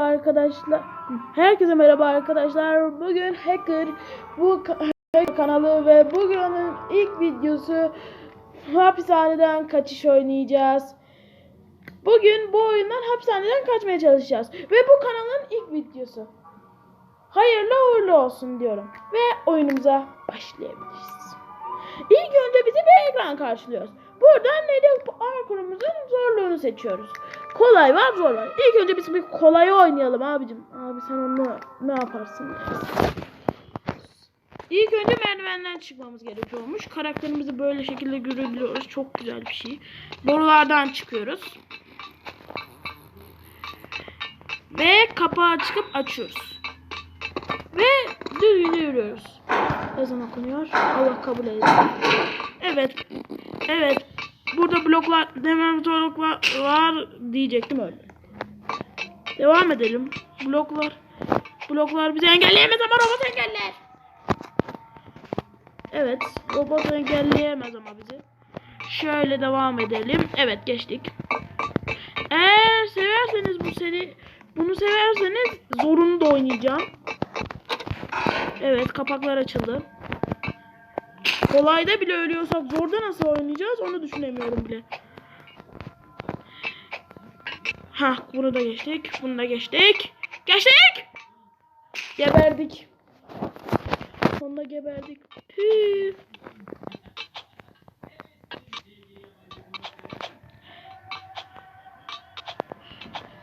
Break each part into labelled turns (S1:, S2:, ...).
S1: arkadaşlar. Herkese merhaba arkadaşlar. Bugün Hacker bu kanalı ve bugünün ilk videosu hapishaneden kaçış oynayacağız. Bugün bu oyundan hapishaneden kaçmaya çalışacağız ve bu kanalın ilk videosu. Hayırlı uğurlu olsun diyorum ve oyunumuza başlayabiliriz. İlk önce bizi bir ekran karşılıyor. Buradan neydi parkurumuzun zorluğunu seçiyoruz. Kolay var zor var. İlk önce biz bir kolayı oynayalım abicim. Abi sen onu ne yaparsın? İlk önce merdivenden çıkmamız gerekiyormuş. Karakterimizi böyle şekilde görebiliyoruz. Çok güzel bir şey. Borulardan çıkıyoruz. Ve kapağı çıkıp açıyoruz. Ve düzgün yürüyoruz. Ezan okunuyor. Allah kabul etsin. Evet. Evet. Burada bloklar, demir bloklar var diyecektim öyle. Devam edelim. Bloklar. Bloklar bizi engelleyemez ama robot engeller. Evet. Robot engelleyemez ama bizi. Şöyle devam edelim. Evet geçtik. Eğer severseniz bu seri bunu severseniz zorunu da oynayacağım. Evet kapaklar açıldı. Kolayda bile ölüyorsak zorda nasıl oynayacağız onu düşünemiyorum bile. Ha bunu da geçtik. Bunu da geçtik. Geçtik. Geberdik. Sonunda geberdik. Püh.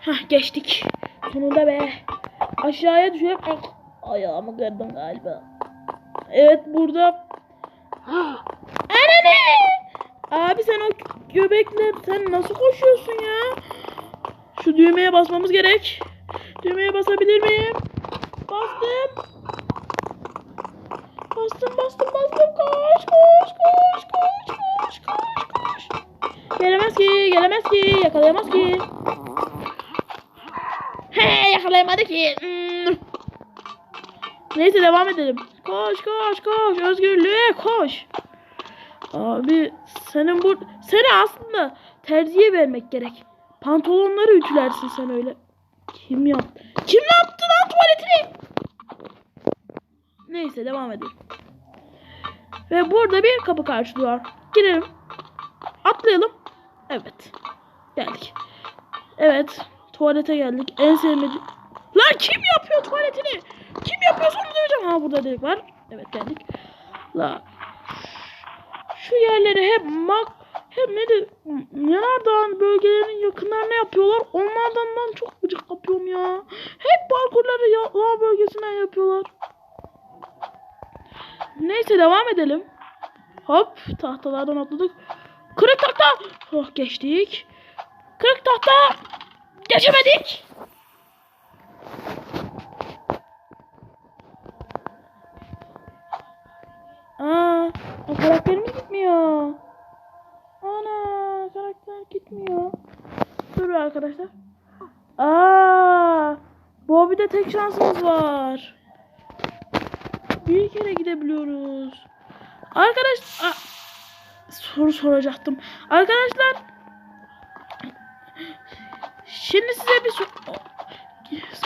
S1: Hah geçtik. Sonunda be. Aşağıya ah, ayağımı kırdım galiba. Evet burada Anne! Abi sen o göbekle sen nasıl koşuyorsun ya? Şu düğmeye basmamız gerek. Düğmeye basabilir miyim? Bastım. Bastım bastım bastım. Koş koş koş koş koş koş koş. Gelemez ki gelemez ki yakalayamaz ki. He yakalayamadı ki. Hmm. Neyse devam edelim. Koş koş koş özgürlüğe koş. Abi senin bu seni aslında terziye vermek gerek. Pantolonları ütülersin sen öyle. Kim yaptı? Kim yaptı lan tuvaletini? Neyse devam edelim. Ve burada bir kapı karşılıyor. Girelim. Atlayalım. Evet. Geldik. Evet. Tuvalete geldik. En sevmediğim... Lan kim yapıyor tuvaletini? Kim yapıyorsa onu döveceğim. Ha burada delik var. Evet geldik. La şu yerleri hep mak hep ne de yanardağın bölgelerinin yakınlarına yapıyorlar. Onlardan ben çok gıcık kapıyorum ya. Hep parkurları ya, dağ bölgesinden yapıyorlar. Neyse devam edelim. Hop tahtalardan atladık. Kırık tahta. Oh geçtik. Kırık tahta. Geçemedik. Aa, o karakterimiz gitmiyor. Ana, karakter gitmiyor. Dur arkadaşlar. Aa, Bobby'de tek şansımız var. Bir kere gidebiliyoruz. Arkadaş, Aa, soru soracaktım. Arkadaşlar, şimdi size bir soru...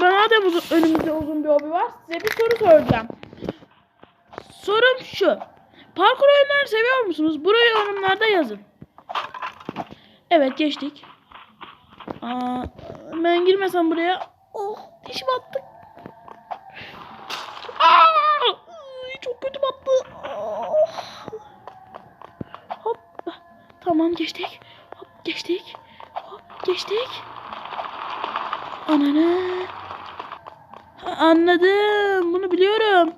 S1: Madem uzun, önümüzde uzun bir hobi var, size bir soru soracağım. Sorum şu. Parkur oyunları seviyor musunuz? Burayı yorumlarda yazın. Evet geçtik. Aa, ben girmesem buraya. Oh dişim attı. Aa, çok kötü battı. Oh. Hop. Tamam geçtik. Hop geçtik. Hop geçtik. Ananı. Ha, Anladım. Bunu biliyorum.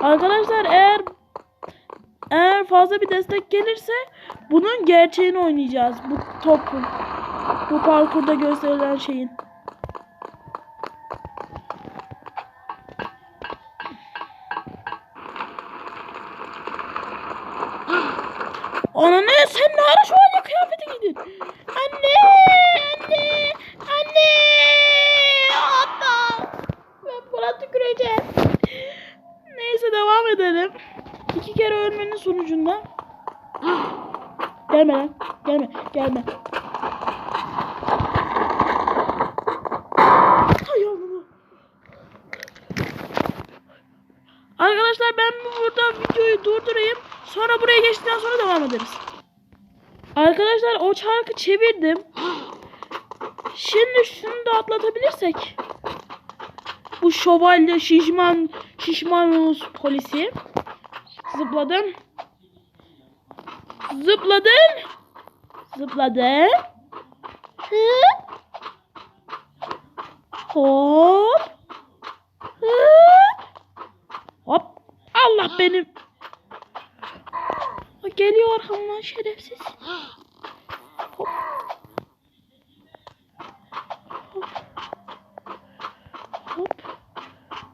S1: Arkadaşlar eğer eğer fazla bir destek gelirse bunun gerçeğini oynayacağız. Bu topun. Bu parkurda gösterilen şeyin. Anne sen ne ara şu an kıyafeti giydin? Anne! Anne! Anne! Anne! Ben buna tüküreceğim. Neyse devam edelim kere ölmenin sonucunda Gelme lan. Gelme. Gelme. Ay yavrum. Arkadaşlar ben burada videoyu durdurayım. Sonra buraya geçtikten sonra devam ederiz. Arkadaşlar o çarkı çevirdim. Şimdi şunu da atlatabilirsek. Bu şövalye şişman şişman Rus polisi. Zıpladım. Zıpladım. Zıpladım. Hıp. Hop. Hop. Allah benim. Geliyor arkamdan şerefsiz. Hop. Hop. Hop.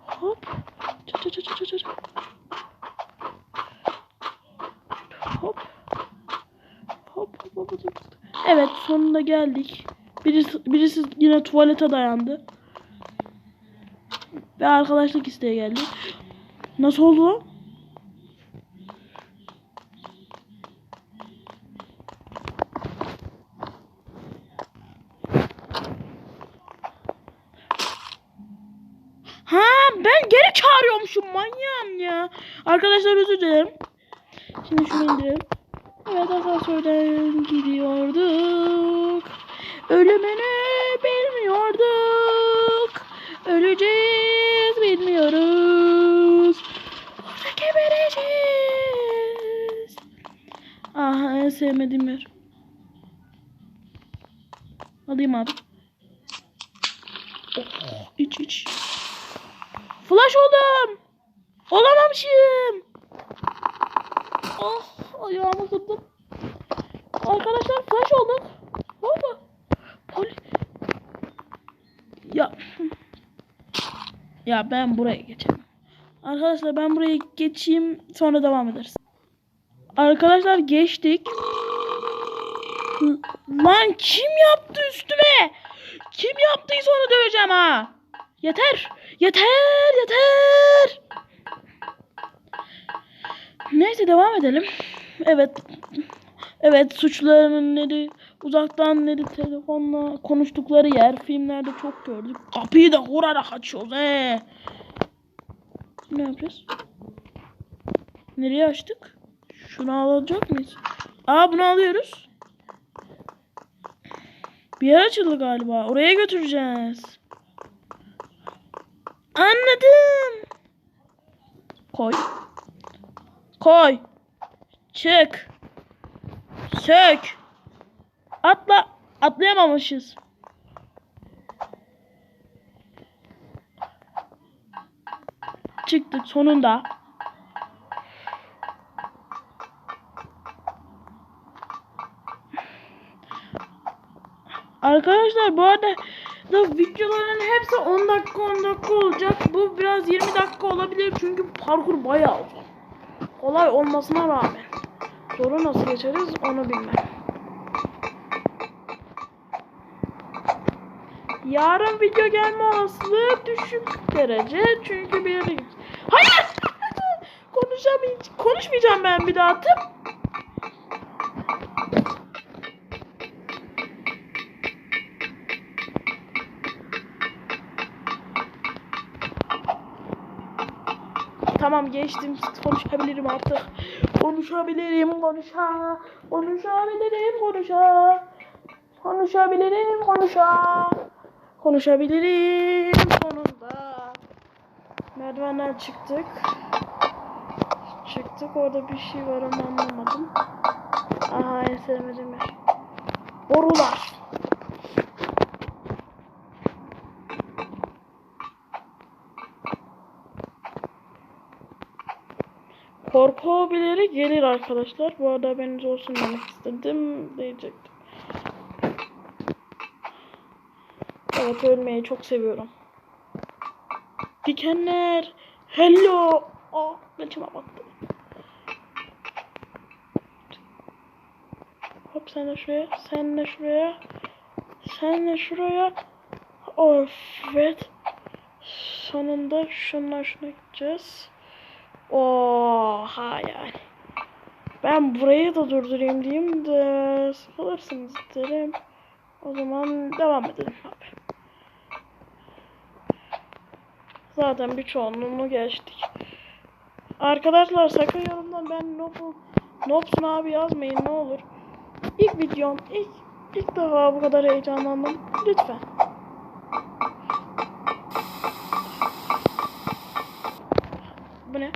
S1: Hop. Çat çat çat çat çat. Hop. Hop hop hop. hop. Evet sonunda geldik. Birisi, birisi yine tuvalete dayandı. Ve arkadaşlık isteğe geldi. Nasıl oldu? Ha ben geri çağırıyormuşum manyağım ya. Arkadaşlar özür dilerim. Şimdi şunu indirelim. Evet asansörden gidiyorduk. Ölümünü bilmiyorduk. Öleceğiz bilmiyoruz. Orada gebereceğiz. Aha en yer. Alayım abi. Oh, iç iç. Flash oldum. Olamamışım. Ah ayağımı kırdım. Arkadaşlar flash olduk. Hoppa. Poli. Ya. Ya ben buraya geçelim. Arkadaşlar ben buraya geçeyim sonra devam ederiz. Arkadaşlar geçtik. Lan kim yaptı üstüme? Kim yaptıysa onu döveceğim ha. Yeter. Yeter. Yeter. Neyse devam edelim. Evet. Evet suçluların neri uzaktan neri telefonla konuştukları yer filmlerde çok gördük. Kapıyı da vurarak açıyoruz he. Ne yapacağız? Nereye açtık? Şunu alacak mıyız? Aa bunu alıyoruz. Bir yer açıldı galiba. Oraya götüreceğiz. Anladım. Koy. Koy. Çık. Sök. Atla. Atlayamamışız. Çıktık sonunda. Arkadaşlar bu arada da videoların hepsi 10 dakika 10 dakika olacak. Bu biraz 20 dakika olabilir çünkü parkur bayağı uzun. Kolay olmasına rağmen. Zoru nasıl geçeriz onu bilmem. Yarın video gelme olasılığı düşük derece çünkü bir yere Hayır! Konuşamayacağım. Konuşmayacağım ben bir daha tıp. Tamam geçtim. Konuşabilirim artık. Konuşabilirim, konuşa. Konuşabilirim, konuşa. Konuşabilirim, konuşa. Konuşabilirim sonunda. Merdivenden çıktık. Çıktık orada bir şey var ama anlamadım. Aha en sevmediğim yer. Borular. Korku hobileri gelir arkadaşlar. Bu arada haberiniz olsun demek istedim. Diyecektim. Evet ölmeyi çok seviyorum. Dikenler. Hello. Aa kaçıma baktım. Hop sen de şuraya. Sen de şuraya. Sen de şuraya. Evet. Sonunda şunlar şuna gideceğiz. Oha yani. Ben burayı da durdurayım diyeyim de sıkılırsınız derim. O zaman devam edelim abi. Zaten bir çoğunluğunu geçtik. Arkadaşlar sakın yorumdan ben Nop'um Nopsun abi yazmayın ne olur. İlk videom ilk ilk defa bu kadar heyecanlandım. Lütfen. Bu ne?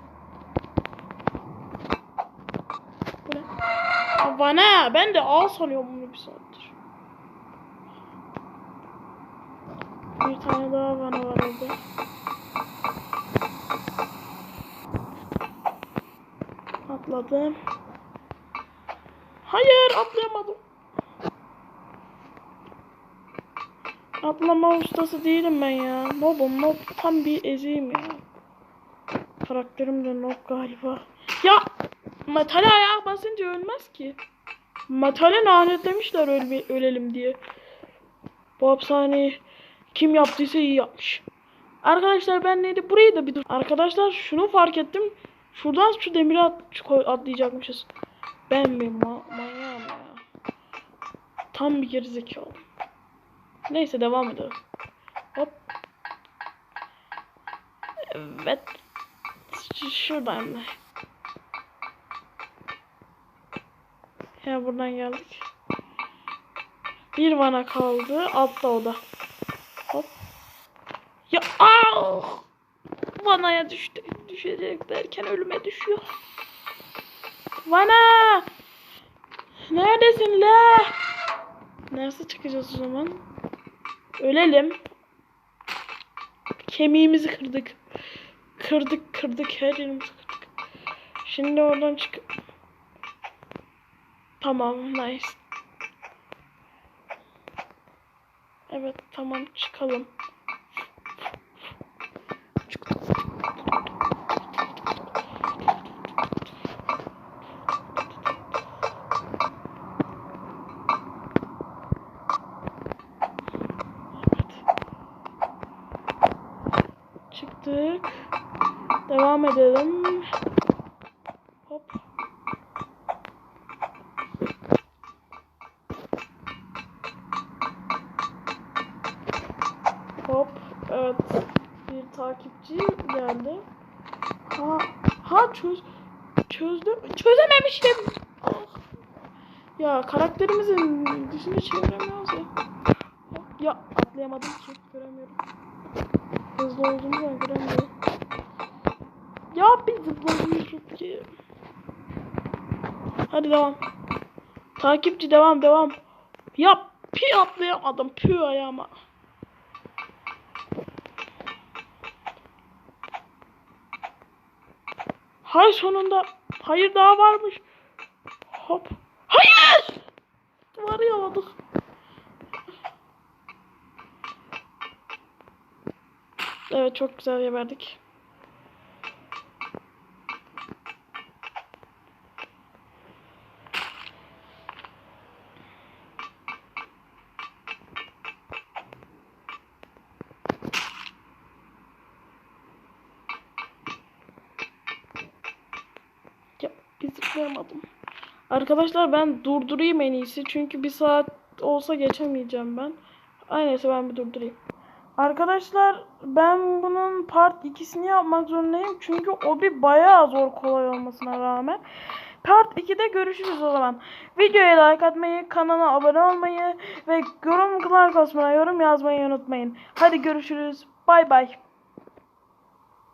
S1: Bu ne? Aa, Ben de al sanıyorum bunu bir saattir. Bir tane daha bana var orada. Atladım. Hayır atlayamadım. Atlama ustası değilim ben ya. Nobum nob tam bir eziyim ya. Karakterim de nob galiba. Ya metale ayağa basınca ölmez ki. Metale lanetlemişler ölme, ölelim diye. Bu hapishaneyi kim yaptıysa iyi yapmış. Arkadaşlar ben neydi? Burayı da bir dur. Arkadaşlar şunu fark ettim. Şuradan şu demiri at, atlayacakmışız. Ben mi ma manyağım ya. Tam bir gerizekalı. Neyse devam edelim. Hop. Evet. Şuradan Ya buradan geldik. Bir vana kaldı. Altta o da. Hop. Ya ah! Vanaya düştü. Düşecek derken ölüme düşüyor. Vana! Neredesin la? Nasıl çıkacağız o zaman? Ölelim. Kemiğimizi kırdık. Kırdık kırdık her yerimizi kırdık. Şimdi oradan çık. Tamam nice. Evet tamam çıkalım. Çıktık. Devam edelim. Hop. Geldi. Ha, ha çöz çözdüm. Çözememişim. Ah. Ya karakterimizin dışını çeviremiyoruz ya. Ya atlayamadım ki. Göremiyorum. Hızlı olduğumu ben göremiyorum. Ya bir zıplamıyorum ki. Hadi devam. Takipçi devam devam. Ya pi atlayamadım. Pü ayağıma. Hay sonunda. Hayır daha varmış. Hop. Hayır. Duvarı yaladık. Evet çok güzel geberdik. Ya bir zıplayamadım. Arkadaşlar ben durdurayım en iyisi. Çünkü bir saat olsa geçemeyeceğim ben. Ay neyse ben bir durdurayım. Arkadaşlar ben bunun part 2'sini yapmak zorundayım. Çünkü o bir bayağı zor kolay olmasına rağmen. Part 2'de görüşürüz o zaman. Videoya like atmayı, kanala abone olmayı ve yorumlar kısmına yorum yazmayı unutmayın. Hadi görüşürüz. Bay bay.